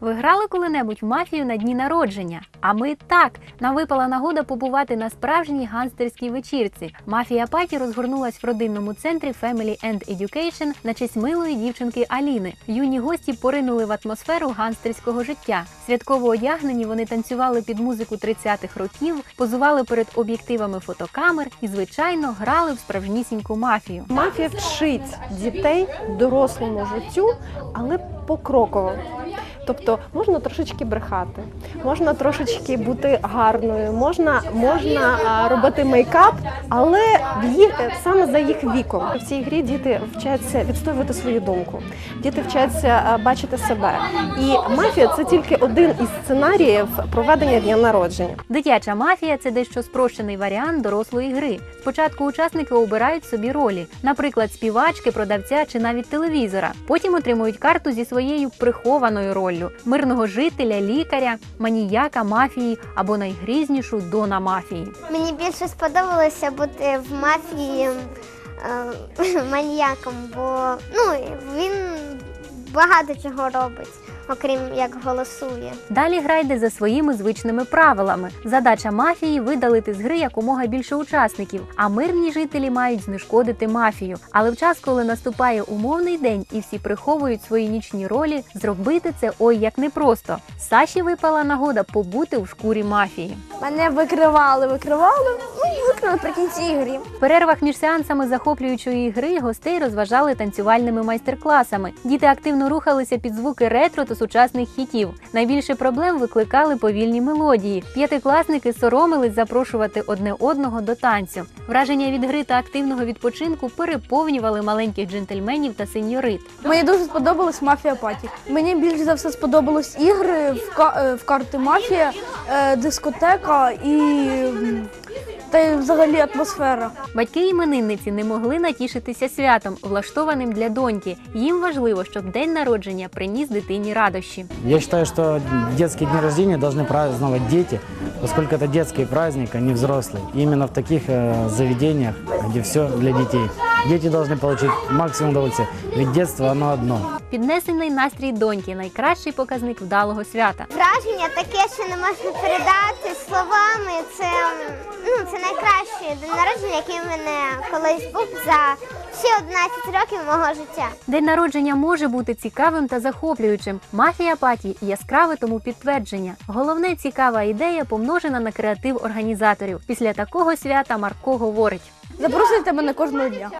Ви грали коли-небудь в мафію на дні народження? А ми так. Нам випала нагода побувати на справжній ганстерській вечірці. Мафія паті розгорнулась в родинному центрі Family and Education на честь милої дівчинки Аліни. Юні гості поринули в атмосферу ганстерського життя. Святково одягнені вони танцювали під музику 30-х років, позували перед об'єктивами фотокамер і, звичайно, грали в справжнісіньку мафію. Мафія вчить дітей дорослому життю, але покроково. Тобто можна трошечки брехати, можна трошечки бути гарною, можна, можна робити мейкап, але саме за їх віком. В цій грі діти вчаться відстоювати свою думку, діти вчаться бачити себе. І мафія це тільки один із сценаріїв проведення дня народження. Дитяча мафія це дещо спрощений варіант дорослої гри. Спочатку учасники обирають собі ролі, наприклад, співачки, продавця чи навіть телевізора. Потім отримують карту зі своєю прихованою роллю мирного жителя, лікаря, маніяка мафії або найгрізнішу дона мафії. Мені більше сподобалося бути в мафії е, маніяком, бо ну, він багато чого робить, окрім як голосує. Далі грайте за своїми звичними правилами. Задача мафії видалити з гри якомога більше учасників, а мирні жителі мають знешкодити мафію. Але в час, коли наступає умовний день і всі приховують свої нічні ролі, зробити це ой як непросто. Саші випала нагода побути у шкурі мафії. Мене викривали, викривали, ну викрили при кінці ігри. В перервах між сеансами захоплюючої гри гостей розважали танцювальними майстер-класами. Діти активно рухалися під звуки ретро та сучасних хітів. Найбільше проблем викликали повільні мелодії. П'ятикласники соромились запрошувати одне одного до танцю. Враження від гри та активного відпочинку переповнювали маленьких джентльменів та сеньорит. Мені дуже сподобалась мафія паті. Мені більше за все сподобались ігри в, е, карти мафія, е, дискотека і та й взагалі атмосфера. Батьки іменинниці не могли натішитися святом, влаштованим для доньки. Їм важливо, щоб день народження приніс дитині радощі. Я считаю, что детские дни рождения должны праздновать дети, поскольку это детский праздник, а не взрослый. И именно в таких э, заведениях, где все для детей. Дети должны получить максимум удовольствия, ведь детство оно одно. Піднесений настрій доньки найкращий показник вдалого свята. Враження таке, що не можна передати словами. Це, ну, це найкращий день народження, який в мене колись був за всі 11 років мого життя. День народження може бути цікавим та захоплюючим. Мафія паті яскраве тому підтвердження. Головне цікава ідея помножена на креатив організаторів. Після такого свята Марко говорить. Запросите мене кожного дня.